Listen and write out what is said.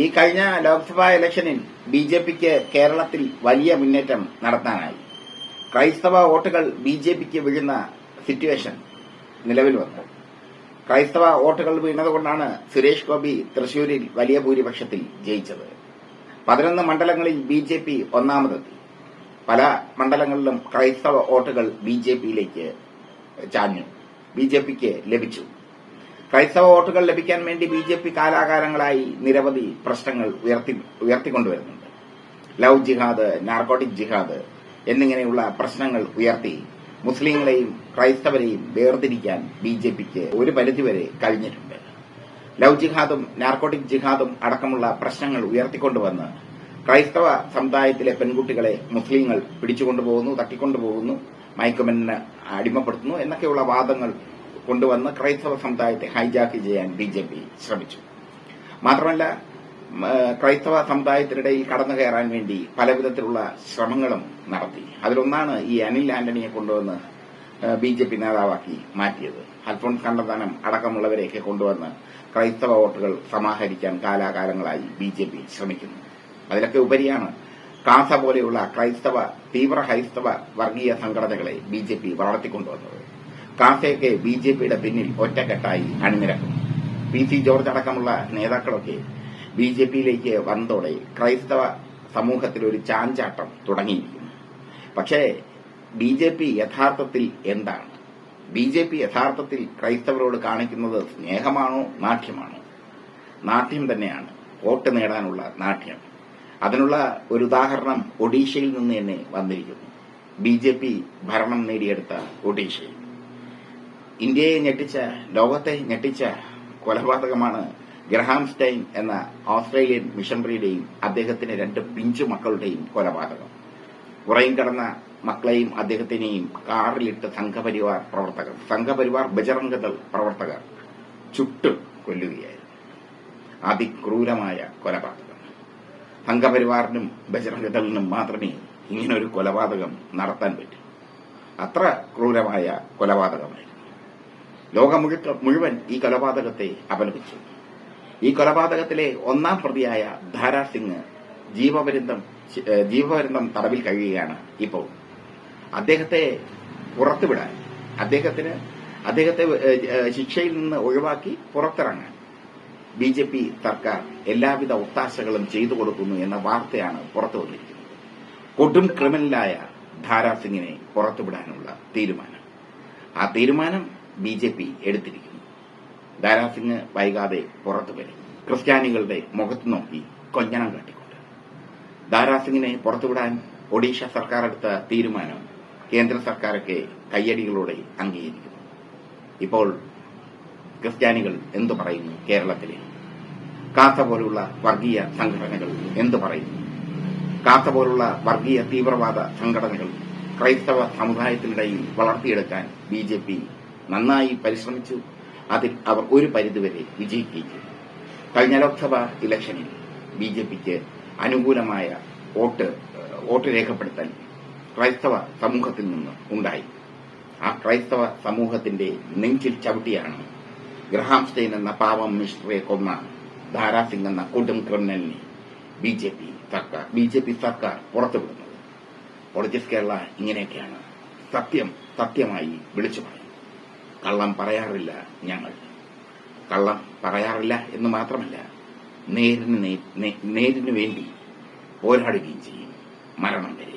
ഈ കഴിഞ്ഞ ലോക്സഭാ ഇലക്ഷനിൽ ബി ജെ പിക്ക് കേരളത്തിൽ വലിയ മുന്നേറ്റം നടത്താനായി. ക്രൈസ്തവ വോട്ടുകൾ ബി ജെ പിക്ക് വീഴുന്ന സിറ്റുവേഷൻ നിലവിൽ വന്നു. ക്രൈസ്തവ വോട്ടുകൾ വീണതുകൊണ്ടാണ് സുരേഷ് ഗോപി തൃശൂരിൽ വലിയ ഭൂരിപക്ഷത്തിൽ ജയിച്ചത്. പതിനൊന്ന് മണ്ഡലങ്ങളിൽ ബി ജെ പി ഒന്നാമതെത്തി. പല മണ്ഡലങ്ങളിലും ക്രൈസ്തവ വോട്ടുകൾ ബി ജെ പിയിലേക്ക് ചാഞ്ഞു. ബി ജെ പിക്ക് ലഭിച്ചു. ക്രൈസ്തവ വോട്ടുകൾ ലഭിക്കാൻ വേണ്ടി ബി ജെ പി കാലാകാലങ്ങളായി നിരവധി പ്രശ്നങ്ങൾ ഉയർത്തി ഉയർത്തിക്കൊണ്ടുവരുന്നുണ്ട്. ലവ് ജിഹാദ് നാർക്കോട്ടിക് ജിഹാദ് എന്നിങ്ങനെയുള്ള പ്രശ്നങ്ങൾ ഉയർത്തി മുസ്ലിങ്ങളെയും ക്രൈസ്തവരെയും വേർതിരിക്കാൻ ബി ജെ പിക്ക് ഒരു പരിധിവരെ കഴിഞ്ഞിട്ടുണ്ട്. ലവ് ജിഹാദും നാർക്കോട്ടിക് ജിഹാദും അടക്കമുള്ള പ്രശ്നങ്ങൾ ഉയർത്തിക്കൊണ്ടുവന്ന് ക്രൈസ്തവ സമുദായത്തിലെ പെൺകുട്ടികളെ മുസ്ലിങ്ങൾ പിടിച്ചുകൊണ്ടുപോകുന്നു തട്ടിക്കൊണ്ടുപോകുന്നു മയക്കുമരുന്നിന് അടിമപ്പെടുത്തുന്നു എന്നൊക്കെയുള്ള വാദങ്ങൾ കൊണ്ടുവന്ന് ക്രൈസ്തവ സമുദായത്തെ ഹൈജാക്ക് ചെയ്യാൻ ബി ജെ പി ശ്രമിച്ചു. മാത്രമല്ല ക്രൈസ്തവ സമുദായത്തിനിടയിൽ കടന്നു കയറാൻ വേണ്ടി പല വിധത്തിലുള്ള ശ്രമങ്ങളും നടത്തി. അതിലൊന്നാണ് ഈ അനിൽ ആന്റണിയെ കൊണ്ടുവന്ന് ബി ജെ പി നേതാവാക്കി മാറ്റിയത്. അൽഫോൺസ് കണ്ടതാനം അടക്കമുള്ളവരെയൊക്കെ കൊണ്ടുവന്ന് ക്രൈസ്തവ വോട്ടുകൾ സമാഹരിക്കാൻ കാലാകാലങ്ങളായി ബി ജെ പി ശ്രമിക്കുന്നു. അതിലൊക്കെ ഉപരിയാണ് കാസ പോലെയുള്ള ക്രൈസ്തവ തീവ്ര ഹൈസ്തവ വർഗീയ സംഘടനകളെ ബി ജെ പി വളർത്തിക്കൊണ്ടുവന്നത്. കാസയൊക്കെ ബി ജെ പിയുടെ പിന്നിൽ ഒറ്റക്കെട്ടായി അണിനിരക്കും. പി സി ജോർജ് അടക്കമുള്ള നേതാക്കളൊക്കെ ബി ജെ പിയിലേക്ക് വന്നതോടെ ക്രൈസ്തവ സമൂഹത്തിൽ ഒരു ചാഞ്ചാട്ടം തുടങ്ങിയിരിക്കുന്നു. പക്ഷേ ബി ജെ പി യഥാർത്ഥത്തിൽ എന്താണ്? ബി ജെ പി യഥാർത്ഥത്തിൽ ക്രൈസ്തവരോട് കാണിക്കുന്നത് സ്നേഹമാണോ നാട്യമാണോ? നാട്യം തന്നെയാണ് വോട്ട് നേടാനുള്ള നാട്യം. അതിനുള്ള ഒരു ഉദാഹരണം ഒഡീഷയിൽ നിന്ന് തന്നെ വന്നിരിക്കുന്നു. ബി ജെ പി ഭരണം നേടിയെടുത്ത ഒഡീഷയിൽ. ഇന്ത്യയെ ഞെട്ടിച്ച ലോകത്തെ ഞെട്ടിച്ച കൊലപാതകമാണ് ഗ്രഹാം സ്റ്റൈൻ എന്ന ഓസ്ട്രേലിയൻ മിഷണറിയുടെയും അദ്ദേഹത്തിന്റെ രണ്ട് പിഞ്ചു മക്കളുടെയും കൊലപാതകം. കുറയും കടന്ന മക്കളെയും അദ്ദേഹത്തിനെയും കാറിലിട്ട് സംഘപരിവാർ പ്രവർത്തകർ സംഘപരിവാർ ബജറംഗദൾ പ്രവർത്തകർ ചുട്ടു കൊല്ലുകയായിരുന്നു. അതിക്രൂരമായ കൊലപാതകം. സംഘപരിവാറിനും ബജറംഗദളിനും മാത്രമേ ഇങ്ങനൊരു കൊലപാതകം നടത്താൻ പറ്റൂ. അത്ര ക്രൂരമായ കൊലപാതകമായിരുന്നു. ലോകം മുഴുവൻ ഈ കൊലപാതകത്തെ അപലപിച്ചു. ഈ കൊലപാതകത്തിലെ ഒന്നാം പ്രതിയായ ധാരാ സിംഗ് ജീവപര്യന്തം ജീവപര്യന്തം തടവിൽ കഴിയുകയാണ് ഇപ്പോൾ. അദ്ദേഹത്തെ പുറത്തുവിടാൻ അദ്ദേഹത്തിന് അദ്ദേഹത്തെ ശിക്ഷയിൽ നിന്ന് ഒഴിവാക്കി പുറത്തിറങ്ങാൻ ബി ജെ പി സർക്കാർ എല്ലാവിധ ഒത്താശകളും ചെയ്തു കൊടുക്കുന്നു എന്ന വാർത്തയാണ് പുറത്തു വന്നിരിക്കുന്നത്. കൊടും ക്രിമിനലായ ധാരാ സിംഗിനെ പുറത്തുവിടാനുള്ള തീരുമാനം. ആ തീരുമാനം ബി ജെ പി എടുത്തിരിക്കുന്നു. ദാരാസിംഗ് വൈകാതെ പുറത്തു വരും. ക്രിസ്ത്യാനികളുടെ മുഖത്ത് നോക്കി കൊഞ്ഞണം കാട്ടിക്കൊണ്ട്. ദാരാസിംഗിനെ പുറത്തുവിടാൻ ഒഡീഷ സർക്കാർ എടുത്ത തീരുമാനം കേന്ദ്ര സർക്കാരൊക്കെ കയ്യടികളോടെ അംഗീകരിക്കുന്നു. ഇപ്പോൾ ക്രിസ്ത്യാനികൾ എന്തു പറയുന്നു കേരളത്തിലെ? കാത്ത പോലുള്ള വർഗീയ സംഘടനകൾ എന്തു പറയുന്നു? കാത്ത പോലുള്ള വർഗീയ തീവ്രവാദ സംഘടനകൾ ക്രൈസ്തവ സമുദായത്തിനിടയിൽ വളർത്തിയെടുക്കാൻ ബി ജെ പി നന്നായി പരിശ്രമിച്ചു. അതിൽ അവർ ഒരു പരിധിവരെ വിജയിക്കുകയും കഴിഞ്ഞ ലോക്സഭാ ഇലക്ഷനിൽ ബി ജെ പിക്ക് അനുകൂലമായ വോട്ട് വോട്ട് രേഖപ്പെടുത്തൽ ക്രൈസ്തവ സമൂഹത്തിൽ നിന്ന് ഉണ്ടായി. ആ ക്രൈസ്തവ സമൂഹത്തിന്റെ നെഞ്ചിൽ ചവിട്ടിയാണ് ഗ്രഹാം സ്റ്റെയിൻ എന്ന പാവം മിസ്റ്ററെ കൊന്ന ധാരാസിംഗ് എന്ന കൊടും ക്രിമിനലിനെ ബി ജെ പി സർക്കാർ ബി ജെ പി സർക്കാർ പുറത്തുവിടുന്നത്. പൊളിറ്റിക്സ് കേരള ഇങ്ങനെയൊക്കെയാണ് സത്യം സത്യമായി വിളിച്ചു പറയും കള്ളം പറയാറില്ല ഞങ്ങൾ. കള്ളം പറയാറില്ല എന്ന് മാത്രമല്ല നേരിന് നേരിന് വേണ്ടി പോരാടുകയും ചെയ്യും മരണം വരെ.